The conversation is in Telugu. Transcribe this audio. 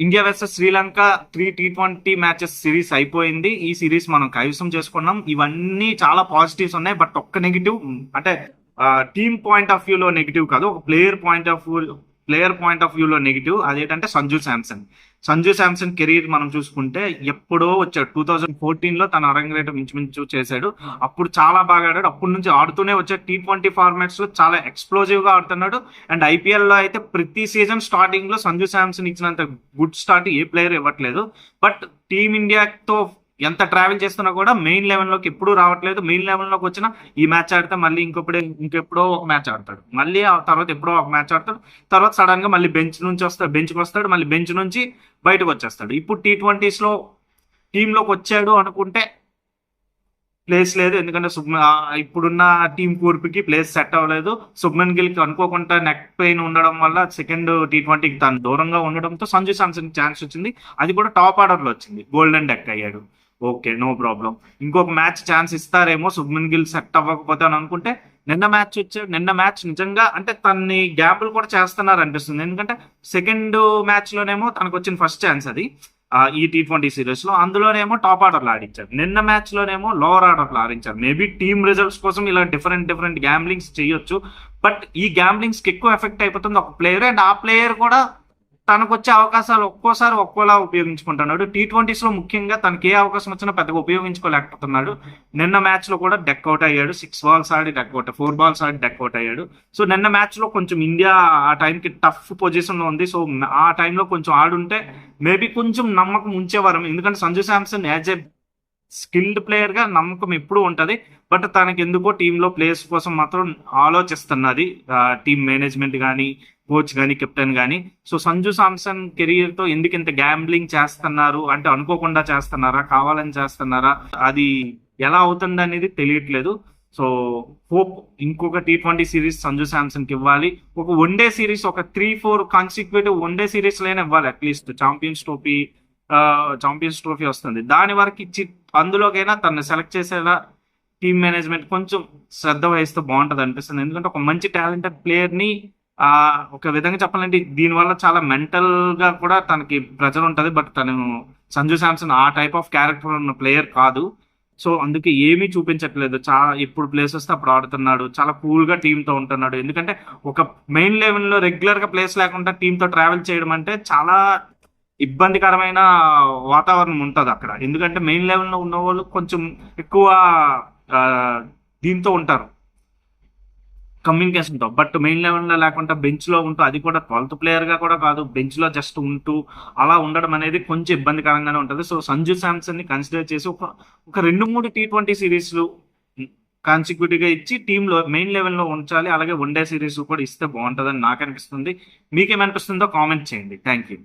India versus Sri Lanka three T twenty matches series అయిపోయింది. ఈ సిరీస్ మనం కైవసం చేసుకున్నాం. ఇవన్నీ చాలా పాజిటివ్స్ ఉన్నాయి. బట్ ఒక్క నెగిటివ్ అంటే టీమ్ పాయింట్ ఆఫ్ వ్యూలో నెగిటివ్ కాదు. ఒక player point of view player point of వ్యూలో నెగిటివ్. అదేంటంటే సంజు శాంసంగ్ సంజు శాంసన్ కెరీర్ మనం చూసుకుంటే ఎప్పుడో వచ్చాడు. టూ థౌజండ్ ఫోర్టీన్లో తన అరంగరేట మించుమించు చేశాడు. అప్పుడు చాలా బాగా ఆడాడు. అప్పటి నుంచి ఆడుతూనే వచ్చాడు. టీ ట్వంటీ ఫార్మాట్స్లో చాలా ఎక్స్ప్లోజివ్గా ఆడుతున్నాడు. అండ్ ఐపీఎల్లో అయితే ప్రతి సీజన్ స్టార్టింగ్లో సంజు శాంసన్ ఇచ్చినంత గుడ్ స్టార్ట్ ఏ ప్లేయర్ ఇవ్వట్లేదు. బట్ టీమిండియాతో ఎంత ట్రావెల్ చేస్తున్నా కూడా మెయిన్ లెవెన్లోకి ఎప్పుడు రావట్లేదు. మెయిన్ లెవెన్లోకి వచ్చినా ఈ మ్యాచ్ ఆడితే మళ్ళీ ఇంకొప్పుడే ఇంకెప్పుడో ఒక మ్యాచ్ ఆడతాడు. మళ్ళీ ఆ తర్వాత ఎప్పుడో ఒక మ్యాచ్ ఆడతాడు. తర్వాత సడన్గా మళ్ళీ బెంచ్ నుంచి వస్తాడు బెంచ్కి వస్తాడు. మళ్ళీ బెంచ్ నుంచి బయటకు వచ్చేస్తాడు. ఇప్పుడు టీ ట్వంటీస్లో టీంలోకి వచ్చాడు అనుకుంటే ప్లేస్ లేదు. ఎందుకంటే సుబ్మ ఇప్పుడున్న టీం కూర్పుకి ప్లేస్ సెట్ అవ్వలేదు. సుబ్మన్ గిల్కి అనుకోకుండా నెక్ పెయిన్ ఉండడం వల్ల సెకండ్ టీ ట్వంటీకి తను దూరంగా ఉండడంతో సంజు శాంసన్ ఛాన్స్ వచ్చింది. అది కూడా టాప్ ఆర్డర్లో వచ్చింది. గోల్డెన్ డెక్ అయ్యాడు. ఓకే నో ప్రాబ్లం ఇంకొక మ్యాచ్ ఛాన్స్ ఇస్తారేమో సుబ్మన్ గిల్ సెట్ అవ్వకపోతే అని అనుకుంటే నిన్న మ్యాచ్ వచ్చాడు నిన్న మ్యాచ్ నిజంగా అంటే తన్ని గ్యాప్లు కూడా చేస్తున్నారు అనిపిస్తుంది. ఎందుకంటే సెకండ్ మ్యాచ్ లోనేమో తనకు వచ్చిన ఫస్ట్ ఛాన్స్ అది ఈ టీ ట్వంటీ సిరీస్లో. అందులోనేమో టాప్ ఆర్డర్లు ఆడించారు నిన్న మ్యాచ్ లోనేమో లోవర్ ఆర్డర్లు ఆడించారు మేబీ టీమ్ రిజల్ట్స్ కోసం ఇలా డిఫరెంట్ డిఫరెంట్ గ్యాంబ్లింగ్స్ చేయొచ్చు. బట్ ఈ గ్యాంబ్లింగ్స్కి ఎక్కువ ఎఫెక్ట్ అయిపోతుంది ఒక ప్లేయర్ అండ్ ఆ ప్లేయర్ కూడా తనకు వచ్చే అవకాశాలు ఒక్కోసారి ఒక్కోలా ఉపయోగించుకుంటున్నాడు. టీ ట్వంటీస్లో ముఖ్యంగా తనకి ఏ అవకాశం వచ్చినా పెద్దగా ఉపయోగించుకోలేకపోతున్నాడు. నిన్న మ్యాచ్లో కూడా డెక్ అవుట్ అయ్యాడు. సిక్స్ బాల్స్ ఆడి డెక్ అవుట్ ఫోర్ బాల్స్ ఆడి డెక్ అవుట్ అయ్యాడు. సో నిన్న మ్యాచ్లో కొంచెం ఇండియా ఆ టైంకి టఫ్ పొజిషన్లో ఉంది. సో ఆ టైంలో కొంచెం ఆడుంటే మేబీ కొంచెం నమ్మకం ఉంచేవారం. ఎందుకంటే Sanju Samson as a skilled ప్లేయర్గా నమ్మకం ఎప్పుడూ ఉంటది. బట్ తనకి ఎందుకో టీంలో ప్లేయర్స్ కోసం మాత్రం ఆలోచిస్తున్నది. టీం మేనేజ్మెంట్ కానీ కోచ్ కానీ కెప్టెన్ కానీ సో సంజు సామ్సన్ కెరియర్తో ఎందుకు ఇంత గ్యాంబ్లింగ్ చేస్తున్నారు? అంటే అనుకోకుండా చేస్తున్నారా? కావాలని చేస్తున్నారా? అది ఎలా అవుతుంది అనేది తెలియట్లేదు. సో హోప్ ఇంకొక టీ ట్వంటీ సిరీస్ సంజు శాంసన్కి ఇవ్వాలి. ఒక వన్ డే సిరీస్ ఒక three four consecutive one day సిరీస్లోనే ఇవ్వాలి at least. Champions trophy champions trophy వస్తుంది. దాని వరకు ఇచ్చి అందులోకైనా తను సెలెక్ట్ చేసేలా టీమ్ మేనేజ్మెంట్ కొంచెం శ్రద్ధ వహిస్తే బాగుంటుంది అనిపిస్తుంది. ఎందుకంటే ఒక మంచి టాలెంటెడ్ ప్లేయర్ని ఒక విధంగా చెప్పాలంటే దీనివల్ల చాలా మెంటల్గా కూడా తనకి ప్రెజర్ ఉంటుంది. బట్ తను సంజు శాంసన్ ఆ టైప్ ఆఫ్ క్యారెక్టర్ ఉన్న ప్లేయర్ కాదు. సో అందుకే ఏమీ చూపించట్లేదు. చాలా ఎప్పుడు ప్లేస్ వస్తే అప్పుడు ఆడుతున్నాడు. చాలా కూల్గా టీంతో ఉంటున్నాడు. ఎందుకంటే ఒక మెయిన్ లెవెల్లో రెగ్యులర్గా ప్లేస్ లేకుండా టీంతో ట్రావెల్ చేయడం అంటే చాలా ఇబ్బందికరమైన వాతావరణం ఉంటుంది అక్కడ. ఎందుకంటే మెయిన్ లెవెల్లో ఉన్న వాళ్ళు కొంచెం ఎక్కువ దీంతో ఉంటారు. కమ్యూనికేషన్తో బట్ మెయిన్ లెవెల్లో లేకుండా బెంచ్లో ఉంటూ అది కూడా ట్వెల్త్ ప్లేయర్గా కూడా కాదు. బెంచ్లో జస్ట్ ఉంటూ అలా ఉండడం అనేది కొంచెం ఇబ్బందికరంగానే ఉంటుంది. సో సంజు శాంసన్ని కన్సిడర్ చేసి ఒక ఒక రెండు మూడు టీ ట్వంటీ సిరీస్లు కాన్సిక్యూటివ్గా ఇచ్చి టీంలో మెయిన్ లెవెల్లో ఉంచాలి. అలాగే వన్ డే సిరీస్ కూడా ఇస్తే బాగుంటుందని నాకు అనిపిస్తుంది. మీకేమనిపిస్తుందో కామెంట్ చేయండి. Thank you